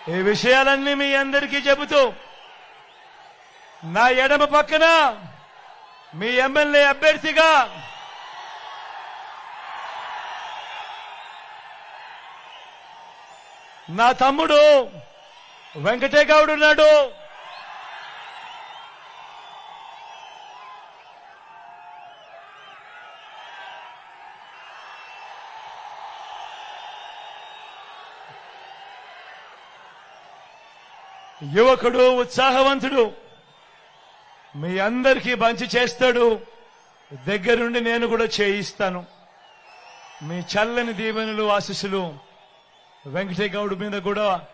ఈ విషయాలన్నీ మీ అందరికీ చెబుతూ నా ఎడమ పక్కన మీ ఎమ్మెల్యే అభ్యర్థిగా నా తమ్ముడు వెంకటే గౌడ్ ఉన్నాడు యువకుడు ఉత్సాహవంతుడు. మీ అందరికీ మంచి చేస్తాడు. దగ్గరుండి నేను కూడా చేయిస్తాను. మీ చల్లని దీవెనలు ఆశీస్సులు వెంకటేగౌడ్ మీద కూడా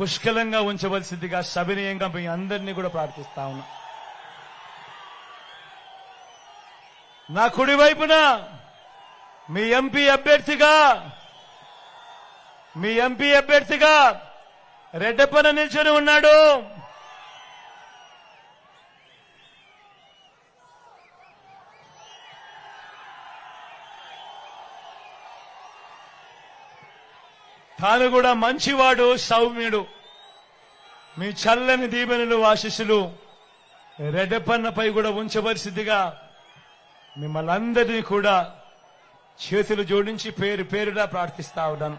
పుష్కలంగా ఉంచవలసిందిగా సవినయంగా మీ అందరినీ కూడా ప్రార్థిస్తా ఉన్నా. నా కుడి వైపున మీ ఎంపీ అభ్యర్థిగా మీ ఎంపీ అభ్యర్థిగా రెడ్డప్పన నిల్చొని ఉన్నాడు. తాను కూడా మంచివాడు సౌమ్యుడు. మీ చల్లని దీవెనలు ఆశీస్సులు రెడ్డప్పన్నపై కూడా ఉంచవలసిందిగా మిమ్మల్ని అందరినీ కూడా చేతులు జోడించి పేరు పేరుగా ప్రార్థిస్తా ఉన్నాను.